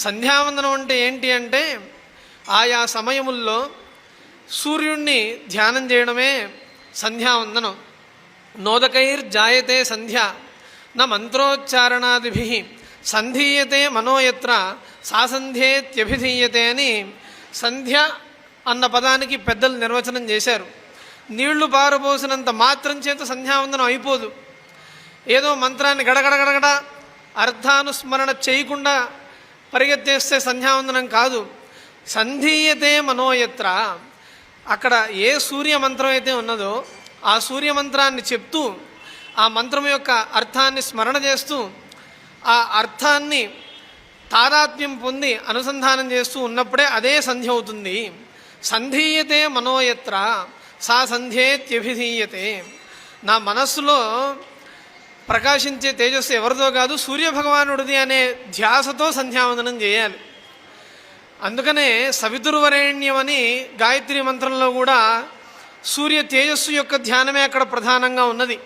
సంధ్యావందనం అంటే ఏంటి అంటే ఆయా సమయముల్లో సూర్యుణ్ణి ధ్యానం చేయడమే సంధ్యావందనం. నోదకైర్ జాయతే సంధ్య న మంత్రోచ్చారణాదిభి సంధీయతే మనోయత్ర సాసంధ్యేత్యభిధీయతే అని సంధ్య అన్న పదానికి పెద్దలు నిర్వచనం చేశారు. నీళ్ళు పారబోసినంత మాత్రం చేత సంధ్యావందనం అయిపోదు. ఏదో మంత్రాన్ని గడగడగడగడ అర్థానుస్మరణ చేయకుండా పరిగెత్తేస్తే సంధ్యావందనం కాదు. సంధీయతే మనోయత్ర. అక్కడ ఏ సూర్య మంత్రం అయితే ఉన్నదో ఆ సూర్య మంత్రాన్ని చెప్తూ ఆ మంత్రం యొక్క అర్థాన్ని స్మరణ చేస్తూ ఆ అర్థాన్ని తాదాత్మ్యం పొంది అనుసంధానం చేస్తూ ఉన్నప్పుడే అదే సంధ్య అవుతుంది. సంధీయతే మనోయత్ర. సా సంధ్యేత్యభిధీయతే. నా మనస్సులో ప్రకాశించే తేజస్సు ఎవరిదో కాదు సూర్యభగవానుడిది అనే ధ్యాసతో సంధ్యావందనం చేయాలి. అందుకనే సవితుర్వరేణ్యం అని గాయత్రి మంత్రంలో కూడా సూర్య తేజస్సు యొక్క ధ్యానమే అక్కడ ప్రధానంగా ఉన్నది.